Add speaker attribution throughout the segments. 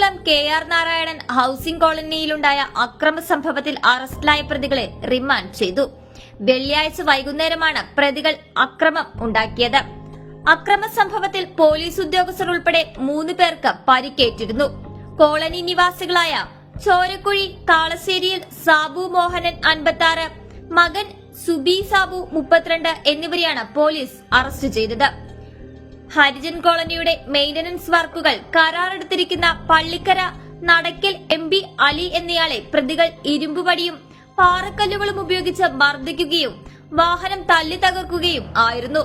Speaker 1: K R Narayanan housing കോളനിയിലുണ്ടായ അക്രമ സംഭവത്തിൽ അറസ്റ്റിലായ പ്രതികളെ റിമാൻഡ് ചെയ്തു. വെള്ളിയാഴ്ച വൈകുന്നേരമാണ് പ്രതികൾ അക്രമം ഉണ്ടാക്കിയത്. അക്രമ സംഭവത്തിൽ പോലീസ് ഉദ്യോഗസ്ഥർ ഉൾപ്പെടെ മൂന്ന് പേർക്ക് പരിക്കേറ്റിരുന്നു. കോളനി നിവാസികളായ ചോരക്കുഴി കാളശ്ശേരിയിൽ സാബു മോഹനൻ അൻപത്തി മകൻ സുബി സാബു മുപ്പത്തിരണ്ട് എന്നിവരെയാണ് പോലീസ് അറസ്റ്റ് ചെയ്തത്. ഹരിജൻ കോളനിയുടെ മെയിന്റനൻസ് വർക്കുകൾ കരാറെടുത്തിരിക്കുന്ന പള്ളിക്കര നടക്കൽ എം പി അലി എന്നയാളെ പ്രതികൾ ഇരുമ്പുപടിയും പാറക്കല്ലുകളും ഉപയോഗിച്ച് മർദ്ദിക്കുകയും വാഹനം തല്ലി തകർക്കുകയും ആയിരുന്നു.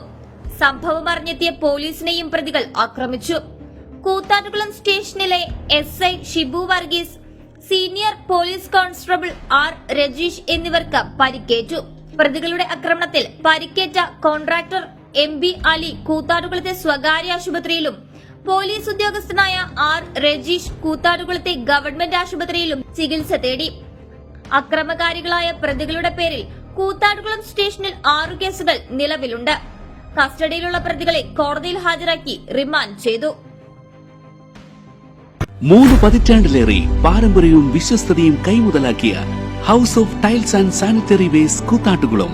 Speaker 1: സംഭവം അറിഞ്ഞെത്തിയ പോലീസിനെയും പ്രതികൾ ആക്രമിച്ചു. കൂത്താട്ടുകുളം സ്റ്റേഷനിലെ S I Shibu Varghese senior police constable R Rajeesh എന്നിവർക്ക് പരിക്കേറ്റു. പ്രതികളുടെ ആക്രമണത്തിൽ പരിക്കേറ്റ കോൺട്രാക്ടർ എം ബി അലി കൂത്താടുകുളത്തെ സ്വകാര്യ ആശുപത്രിയിലും പോലീസ് ഉദ്യോഗസ്ഥനായ ആർ രജീഷ് കൂത്താടുകുളത്തെ ഗവൺമെന്റ് ആശുപത്രിയിലും ചികിത്സ തേടി. അക്രമകാരികളായ പ്രതികളുടെ പേരിൽ കൂത്താടുകുളം സ്റ്റേഷനിൽ ആറു കേസുകൾ നിലവിലുണ്ട്. കസ്റ്റഡിയിലുള്ള പ്രതികളെ കോടതിയിൽ ഹാജരാക്കി റിമാൻഡ് ചെയ്തു.
Speaker 2: മൂന്ന് പതിറ്റാണ്ടിലേറെ പാരമ്പര്യവും വിശ്വസ്തതയും കൈമുതലാക്കിയ house of tiles and sanitary waste Koothattukulam